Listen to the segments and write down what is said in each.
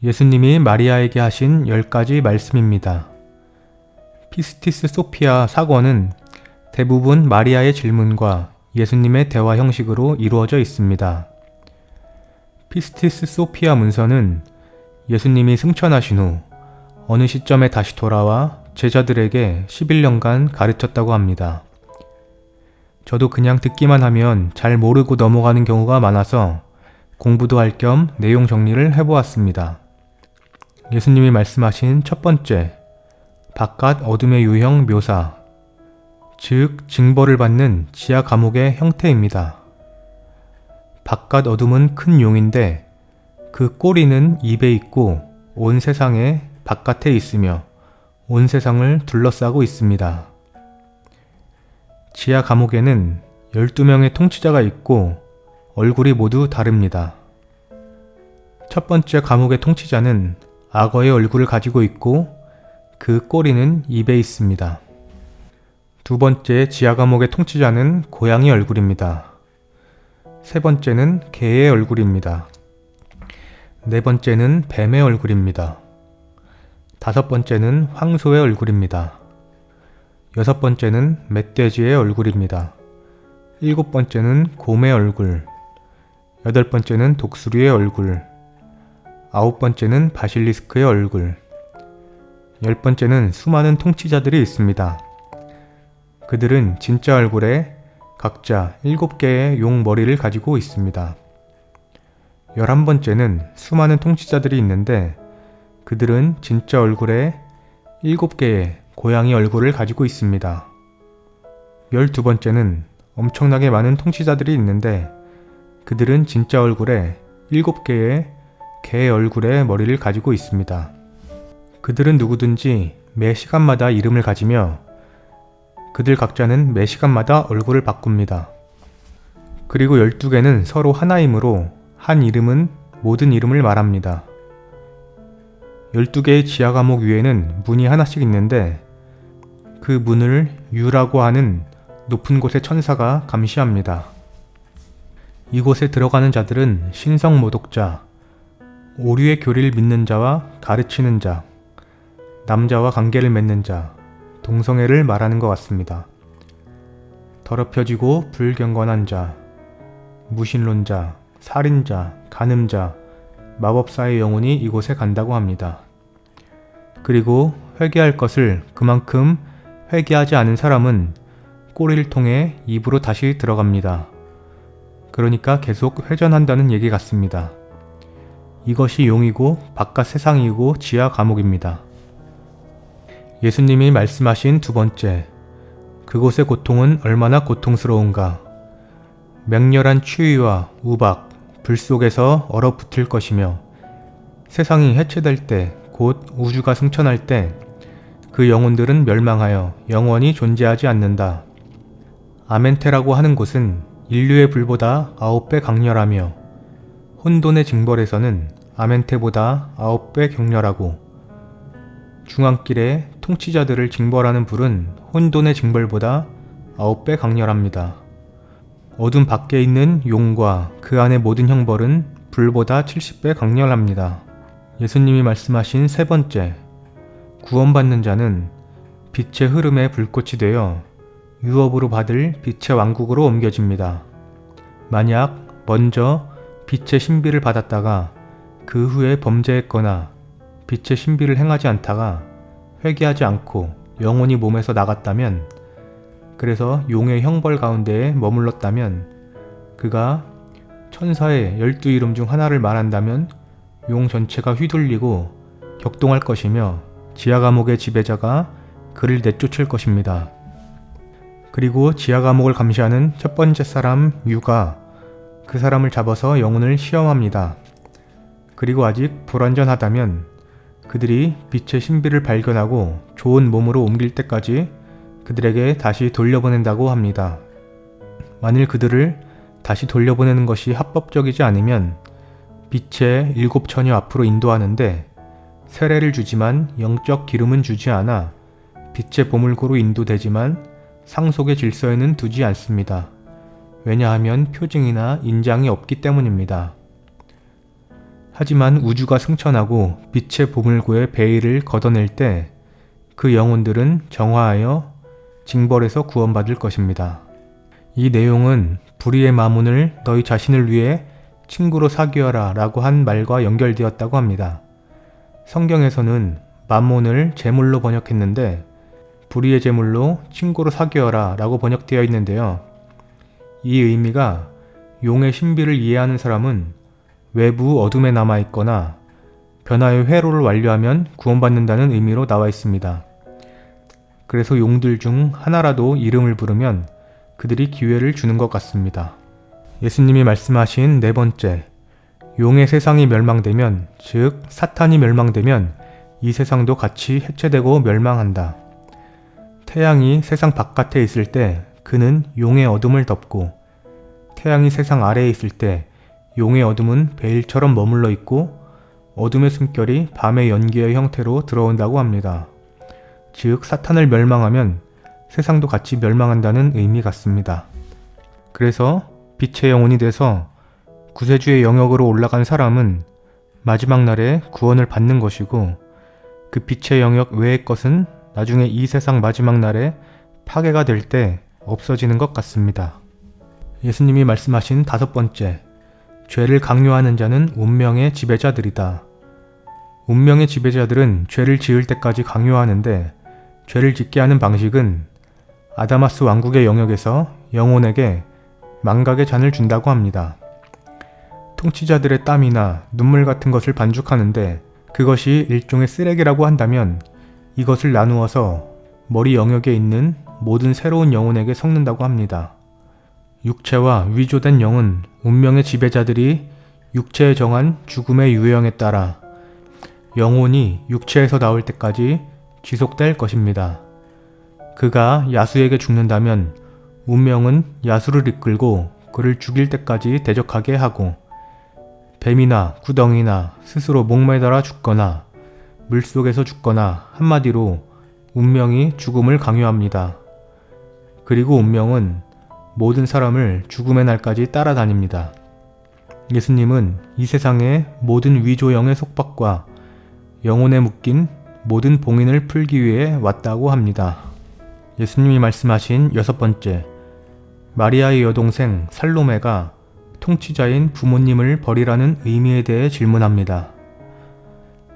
예수님이 마리아에게 하신 열 가지 말씀입니다. 피스티스 소피아 사권은 대부분 마리아의 질문과 예수님의 대화 형식으로 이루어져 있습니다. 피스티스 소피아 문서는 예수님이 승천하신 후 어느 시점에 다시 돌아와 제자들에게 11년간 가르쳤다고 합니다. 저도 그냥 듣기만 하면 잘 모르고 넘어가는 경우가 많아서 공부도 할 겸 내용 정리를 해보았습니다. 예수님이 말씀하신 첫 번째, 바깥 어둠의 유형 묘사, 즉, 징벌을 받는 지하 감옥의 형태입니다. 바깥 어둠은 큰 용인데 그 꼬리는 입에 있고 온 세상에 바깥에 있으며 온 세상을 둘러싸고 있습니다. 지하 감옥에는 12명의 통치자가 있고 얼굴이 모두 다릅니다. 첫 번째 감옥의 통치자는 악어의 얼굴을 가지고 있고 그 꼬리는 입에 있습니다. 두 번째 지하 감옥의 통치자는 고양이 얼굴입니다. 세 번째는 개의 얼굴입니다. 네 번째는 뱀의 얼굴입니다. 다섯 번째는 황소의 얼굴입니다. 여섯 번째는 멧돼지의 얼굴입니다. 일곱 번째는 곰의 얼굴. 여덟 번째는 독수리의 얼굴. 아홉 번째는 바실리스크의 얼굴. 열 번째는 수많은 통치자들이 있습니다. 그들은 진짜 얼굴에 각자 일곱 개의 용 머리를 가지고 있습니다. 열한 번째는 수많은 통치자들이 있는데 그들은 진짜 얼굴에 일곱 개의 고양이 얼굴을 가지고 있습니다. 열두 번째는 엄청나게 많은 통치자들이 있는데 그들은 진짜 얼굴에 일곱 개의 개 얼굴의 머리를 가지고 있습니다. 그들은 누구든지 매 시간마다 이름을 가지며 그들 각자는 매 시간마다 얼굴을 바꿉니다. 그리고 12개는 서로 하나이므로 한 이름은 모든 이름을 말합니다. 12개의 지하 감옥 위에는 문이 하나씩 있는데 그 문을 유라고 하는 높은 곳의 천사가 감시합니다. 이곳에 들어가는 자들은 신성 모독자, 오류의 교리를 믿는 자와 가르치는 자, 남자와 관계를 맺는 자, 동성애를 말하는 것 같습니다. 더럽혀지고 불경건한 자, 무신론자, 살인자, 간음자, 마법사의 영혼이 이곳에 간다고 합니다. 그리고 회개할 것을 그만큼 회개하지 않은 사람은 꼬리를 통해 입으로 다시 들어갑니다. 그러니까 계속 회전한다는 얘기 같습니다. 이것이 용이고 바깥 세상이고 지하 감옥입니다. 예수님이 말씀하신 두 번째, 그곳의 고통은 얼마나 고통스러운가. 맹렬한 추위와 우박, 불 속에서 얼어붙을 것이며 세상이 해체될 때, 곧 우주가 승천할 때, 그 영혼들은 멸망하여 영원히 존재하지 않는다. 아멘테라고 하는 곳은 인류의 불보다 아홉 배 강렬하며 혼돈의 징벌에서는 아멘테보다 아홉 배 격렬하고 중앙길에 통치자들을 징벌하는 불은 혼돈의 징벌보다 아홉 배 강렬합니다. 어둠 밖에 있는 용과 그 안의 모든 형벌은 불보다 70배 강렬합니다. 예수님이 말씀하신 세 번째, 구원받는 자는 빛의 흐름에 불꽃이 되어 유업으로 받을 빛의 왕국으로 옮겨집니다. 만약 먼저 빛의 신비를 받았다가 그 후에 범죄했거나 빛의 신비를 행하지 않다가 회개하지 않고 영혼이 몸에서 나갔다면 그래서 용의 형벌 가운데에 머물렀다면 그가 천사의 열두 이름 중 하나를 말한다면 용 전체가 휘둘리고 격동할 것이며 지하 감옥의 지배자가 그를 내쫓을 것입니다. 그리고 지하 감옥을 감시하는 첫 번째 사람 유가 그 사람을 잡아서 영혼을 시험합니다. 그리고 아직 불완전하다면 그들이 빛의 신비를 발견하고 좋은 몸으로 옮길 때까지 그들에게 다시 돌려보낸다고 합니다. 만일 그들을 다시 돌려보내는 것이 합법적이지 않으면 빛의 일곱 처녀 앞으로 인도하는데 세례를 주지만 영적 기름은 주지 않아 빛의 보물고로 인도되지만 상속의 질서에는 두지 않습니다. 왜냐하면 표징이나 인장이 없기 때문입니다. 하지만 우주가 승천하고 빛의 보물고의 베일을 걷어낼 때 그 영혼들은 정화하여 징벌에서 구원받을 것입니다. 이 내용은 불의의 마문을 너희 자신을 위해 친구로 사귀어라 라고 한 말과 연결되었다고 합니다. 성경에서는 만몬을 제물로 번역했는데 불의의 제물로 친구로 사귀어라 라고 번역되어 있는데요. 이 의미가 용의 신비를 이해하는 사람은 외부 어둠에 남아 있거나 변화의 회로를 완료하면 구원받는다는 의미로 나와 있습니다. 그래서 용들 중 하나라도 이름을 부르면 그들이 기회를 주는 것 같습니다. 예수님이 말씀하신 네 번째, 용의 세상이 멸망되면, 즉, 사탄이 멸망되면 이 세상도 같이 해체되고 멸망한다. 태양이 세상 바깥에 있을 때 그는 용의 어둠을 덮고, 태양이 세상 아래에 있을 때 용의 어둠은 베일처럼 머물러 있고, 어둠의 숨결이 밤의 연기의 형태로 들어온다고 합니다. 즉, 사탄을 멸망하면 세상도 같이 멸망한다는 의미 같습니다. 그래서 빛의 영혼이 돼서 구세주의 영역으로 올라간 사람은 마지막 날에 구원을 받는 것이고 그 빛의 영역 외의 것은 나중에 이 세상 마지막 날에 파괴가 될 때 없어지는 것 같습니다. 예수님이 말씀하신 다섯 번째, 죄를 강요하는 자는 운명의 지배자들이다. 운명의 지배자들은 죄를 지을 때까지 강요하는데 죄를 짓게 하는 방식은 아다마스 왕국의 영역에서 영혼에게 망각의 잔을 준다고 합니다. 통치자들의 땀이나 눈물 같은 것을 반죽하는데 그것이 일종의 쓰레기라고 한다면 이것을 나누어서 머리 영역에 있는 모든 새로운 영혼에게 섞는다고 합니다. 육체와 위조된 영은 운명의 지배자들이 육체에 정한 죽음의 유형에 따라 영혼이 육체에서 나올 때까지 지속될 것입니다. 그가 야수에게 죽는다면 운명은 야수를 이끌고 그를 죽일 때까지 대적하게 하고 뱀이나 구덩이나 스스로 목매달아 죽거나 물속에서 죽거나 한마디로 운명이 죽음을 강요합니다. 그리고 운명은 모든 사람을 죽음의 날까지 따라다닙니다. 예수님은 이 세상의 모든 위조영의 속박과 영혼에 묶인 모든 봉인을 풀기 위해 왔다고 합니다. 예수님이 말씀하신 여섯 번째, 마리아의 여동생 살로메가 통치자인 부모님을 버리라는 의미에 대해 질문합니다.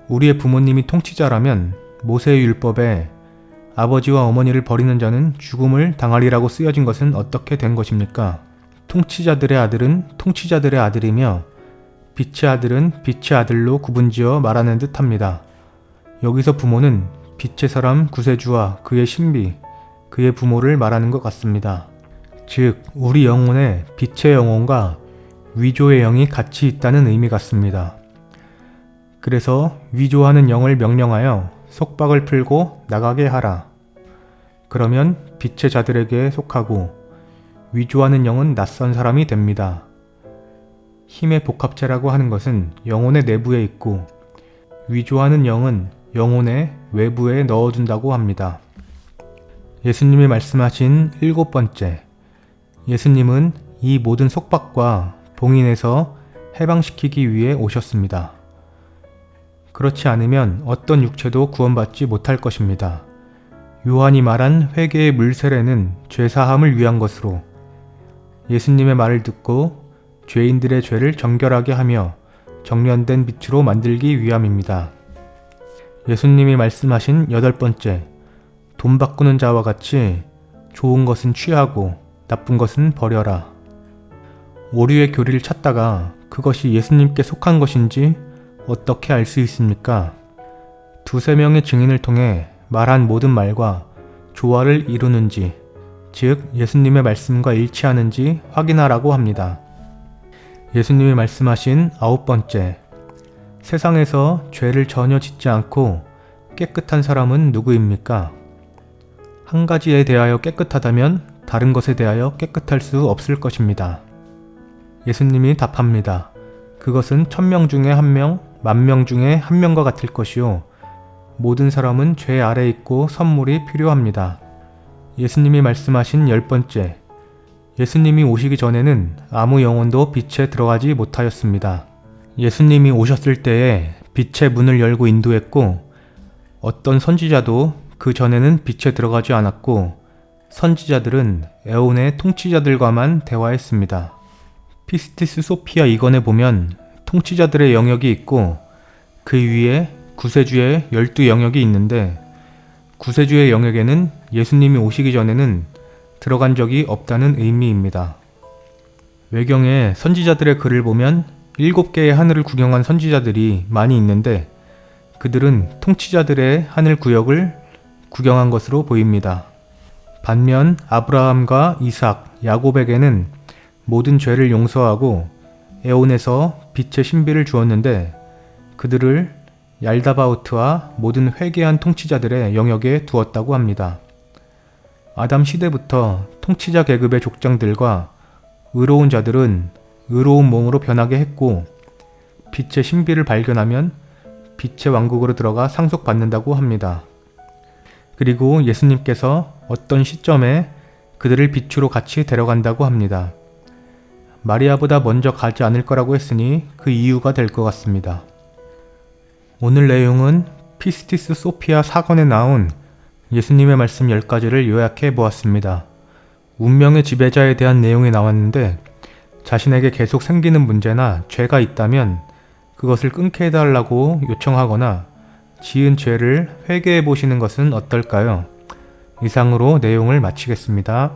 우리의 부모님이 통치자라면 모세의 율법에 아버지와 어머니를 버리는 자는 죽음을 당하리라고 쓰여진 것은 어떻게 된 것입니까? 통치자들의 아들은 통치자들의 아들이며 빛의 아들은 빛의 아들로 구분지어 말하는 듯 합니다. 여기서 부모는 빛의 사람 구세주와 그의 신비, 그의 부모를 말하는 것 같습니다. 즉, 우리 영혼에 빛의 영혼과 위조의 영이 같이 있다는 의미 같습니다. 그래서 위조하는 영을 명령하여 속박을 풀고 나가게 하라. 그러면 빛의 자들에게 속하고 위조하는 영은 낯선 사람이 됩니다. 힘의 복합체라고 하는 것은 영혼의 내부에 있고 위조하는 영은 영혼의 외부에 넣어둔다고 합니다. 예수님이 말씀하신 일곱 번째. 예수님은 이 모든 속박과 봉인에서 해방시키기 위해 오셨습니다. 그렇지 않으면 어떤 육체도 구원받지 못할 것입니다. 요한이 말한 회개의 물세례는 죄사함을 위한 것으로 예수님의 말을 듣고 죄인들의 죄를 정결하게 하며 정련된 빛으로 만들기 위함입니다. 예수님이 말씀하신 여덟 번째, 돈 바꾸는 자와 같이 좋은 것은 취하고 나쁜 것은 버려라. 오류의 교리를 찾다가 그것이 예수님께 속한 것인지 어떻게 알 수 있습니까? 두세 명의 증인을 통해 말한 모든 말과 조화를 이루는지, 즉 예수님의 말씀과 일치하는지 확인하라고 합니다. 예수님이 말씀하신 아홉 번째, 세상에서 죄를 전혀 짓지 않고 깨끗한 사람은 누구입니까? 한 가지에 대하여 깨끗하다면 다른 것에 대하여 깨끗할 수 없을 것입니다. 예수님이 답합니다. 그것은 천명 중에 한 명, 만 명 중에 한 명과 같을 것이요. 모든 사람은 죄 아래 있고 선물이 필요합니다. 예수님이 말씀하신 열 번째. 예수님이 오시기 전에는 아무 영혼도 빛에 들어가지 못하였습니다. 예수님이 오셨을 때에 빛의 문을 열고 인도했고 어떤 선지자도 그 전에는 빛에 들어가지 않았고 선지자들은 에온의 통치자들과만 대화했습니다. 피스티스 소피아 이건에 보면 통치자들의 영역이 있고 그 위에 구세주의 열두 영역이 있는데 구세주의 영역에는 예수님이 오시기 전에는 들어간 적이 없다는 의미입니다. 외경에 선지자들의 글을 보면 일곱 개의 하늘을 구경한 선지자들이 많이 있는데 그들은 통치자들의 하늘 구역을 구경한 것으로 보입니다. 반면 아브라함과 이삭, 야곱에게는 모든 죄를 용서하고 에온에서 빛의 신비를 주었는데 그들을 얄다바우트와 모든 회개한 통치자들의 영역에 두었다고 합니다. 아담 시대부터 통치자 계급의 족장들과 의로운 자들은 의로운 몸으로 변하게 했고 빛의 신비를 발견하면 빛의 왕국으로 들어가 상속받는다고 합니다. 그리고 예수님께서 어떤 시점에 그들을 빛으로 같이 데려간다고 합니다. 마리아보다 먼저 가지 않을 거라고 했으니 그 이유가 될 것 같습니다. 오늘 내용은 피스티스 소피아 사건에 나온 예수님의 말씀 10가지를 요약해 보았습니다. 운명의 지배자에 대한 내용이 나왔는데 자신에게 계속 생기는 문제나 죄가 있다면 그것을 끊게 해달라고 요청하거나 지은 죄를 회개해 보시는 것은 어떨까요? 이상으로 내용을 마치겠습니다.